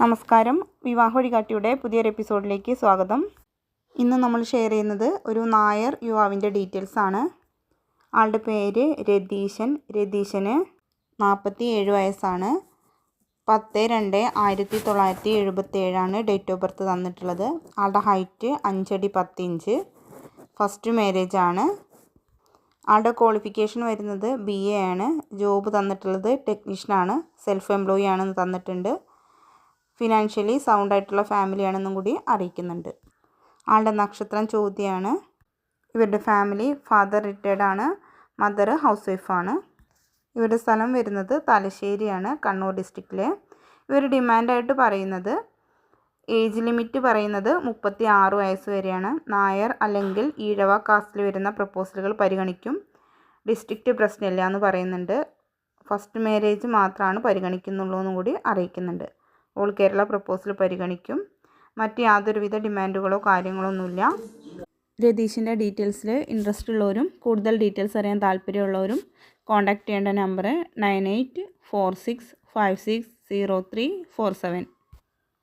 നമസ്കാരം. വിവാഹ വഴികാട്ടിയുടെ പുതിയൊരു എപ്പിസോഡിലേക്ക് സ്വാഗതം. ഇന്ന് നമ്മൾ ഷെയർ ചെയ്യുന്നത് ഒരു നായർ യുവാവിന്റെ ഡീറ്റെയിൽസ് ആണ്. ആളുടെ പേര് രതീശൻ. രതീശന് നാൽപ്പത്തി ഏഴ് വയസ്സാണ്. പത്ത് രണ്ട് ആയിരത്തി തൊള്ളായിരത്തി എഴുപത്തി ഏഴാണ് ഡേറ്റ് ഓഫ് ബർത്ത് തന്നിട്ടുള്ളത്. ആളുടെ ഹൈറ്റ് അഞ്ചടി പത്ത് ഇഞ്ച് ഫസ്റ്റ് മാരേജ് ആണ്. ആളുടെ ക്വാളിഫിക്കേഷൻ വരുന്നത് ബി എ ആണ്. ജോബ് തന്നിട്ടുള്ളത് ടെക്നീഷ്യനാണ് സെൽഫ് എംപ്ലോയി ആണെന്ന് തന്നിട്ടുണ്ട്. ഫിനാൻഷ്യലി സൗണ്ട് ആയിട്ടുള്ള ഫാമിലിയാണെന്നും കൂടി അറിയിക്കുന്നുണ്ട്. ആളുടെ നക്ഷത്രം ചോദ്യമാണ് ഇവരുടെ ഫാമിലി ഫാദർ റിട്ടയർഡ് ആണ്. മദർ ഹൗസ് വൈഫാണ് ഇവരുടെ സ്ഥലം വരുന്നത് തലശ്ശേരിയാണ് കണ്ണൂർ ഡിസ്ട്രിക്റ്റിൽ ഇവർ ഡിമാൻഡായിട്ട് പറയുന്നത് ഏജ് ലിമിറ്റ് പറയുന്നത് മുപ്പത്തി ആറ് വയസ്സ് വരെയാണ്. നായർ അല്ലെങ്കിൽ ഈഴവ കാസ്റ്റിൽ വരുന്ന പ്രപ്പോസലുകൾ പരിഗണിക്കും. ഡിസ്ട്രിക്റ്റ് പ്രശ്നമില്ല എന്ന് പറയുന്നുണ്ട്. ഫസ്റ്റ് മാരേജ് മാത്രമാണ് പരിഗണിക്കുന്നുള്ളൂ എന്നും കൂടി അറിയിക്കുന്നുണ്ട്. ഓൾ കേരള പ്രപ്പോസൽ പരിഗണിക്കും. മറ്റ് യാതൊരുവിധ ഡിമാൻഡുകളോ കാര്യങ്ങളോ ഒന്നുമില്ല രതീഷിന്റെ ഡീറ്റെയിൽസിൽ ഇൻട്രസ്റ്റ് ഉള്ളവരും കൂടുതൽ ഡീറ്റെയിൽസ് അറിയാൻ താല്പര്യമുള്ളവരും കോൺടാക്റ്റ് ചെയ്യേണ്ട number nine eight four six five six zero three four seven.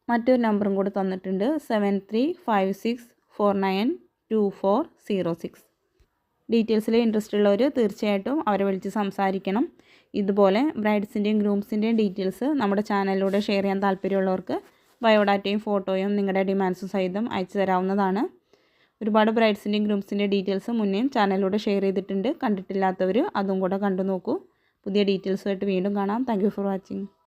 മറ്റൊരു നമ്പറും കൂടി തന്നിട്ടുണ്ട് seven three five six four nine two four zero six. ഡീറ്റെയിൽസിൽ interest ഉള്ളവർ തീർച്ചയായിട്ടും അവരെ വിളിച്ച് സംസാരിക്കണം. ഇതുപോലെ ബ്രൈഡ്സിന്റെയും ഗ്രൂംസിന്റെയും ഡീറ്റെയിൽസ് നമ്മുടെ ചാനലിലൂടെ ഷെയർ ചെയ്യാൻ താല്പര്യമുള്ളവർക്ക് ബയോഡാറ്റയും ഫോട്ടോയും നിങ്ങളുടെ ഡിമാൻഡ്സും സഹിതം അയച്ചു തരാവുന്നതാണ്. ഒരുപാട് ബ്രൈഡ്സിന്റെയും ഗ്രൂംസിന്റെയും ഡീറ്റെയിൽസ് മുന്നേയും ചാനലിലൂടെ ഷെയർ ചെയ്തിട്ടുണ്ട്. കണ്ടിട്ടില്ലാത്തവർ അതും കൂടെ കണ്ടു നോക്കൂ പുതിയ ഡീറ്റെയിൽസുമായിട്ട് വീണ്ടും കാണാം. Thank for watching.